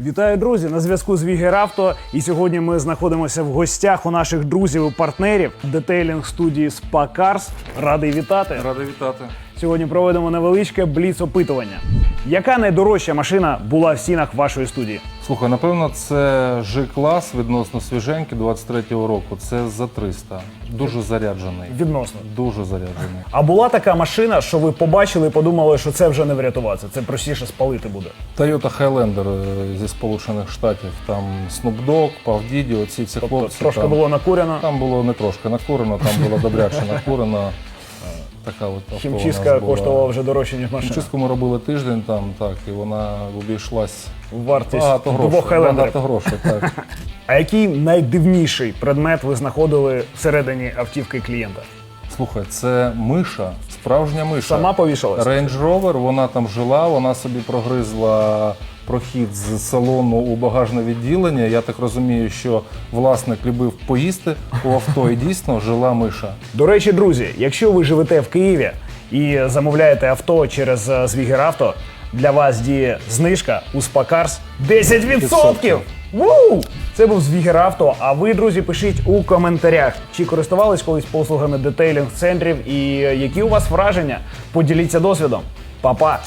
Вітаю, друзі! На зв'язку з Вігеравто. І сьогодні ми знаходимося в гостях у наших друзів і партнерів детейлінг студії Спакарс. Радий вітати. Радий вітати. Сьогодні проведемо невеличке бліц-опитування. Яка найдорожча машина була в стінах вашої студії? Слухай, напевно, це G-клас відносно свіженький 23-го року. Це за 300. Дуже заряджений. Відносно. Дуже заряджений. А була така машина, що ви побачили і подумали, що це вже не врятуватися, це простіше спалити буде. Toyota Highlander е, зі Сполучених Штатів. Там Snoop Dogg, Puff Diddy, оці всі Тобто хлопці. трошки там, було накурено. там було не трошки накурено, там було добряче накурено. Така от у Хімчистка нас була. коштувала вже дорожче, ніж машина. Хімчистку ми робили тиждень там, так, і вона обійшлась Вартість багато двох грошей. хайлендерів. Багато грошей, так. А який найдивніший предмет ви знаходили всередині автівки клієнта? Слухай, це миша, справжня миша. Сама повішалася? Range Rover, вона там жила, вона собі прогризла прохід з салону у багажне відділення. Я так розумію, що власник любив поїсти у авто і дійсно жила миша. До речі, друзі, якщо ви живете в Києві і замовляєте авто через е, Звігеравто, для вас діє знижка у Спакарс 10%! Ву! Це був Звігеравто. А ви, друзі, пишіть у коментарях, чи користувались колись послугами детейлінг центрів і е, які у вас враження. Поділіться досвідом. Па-па!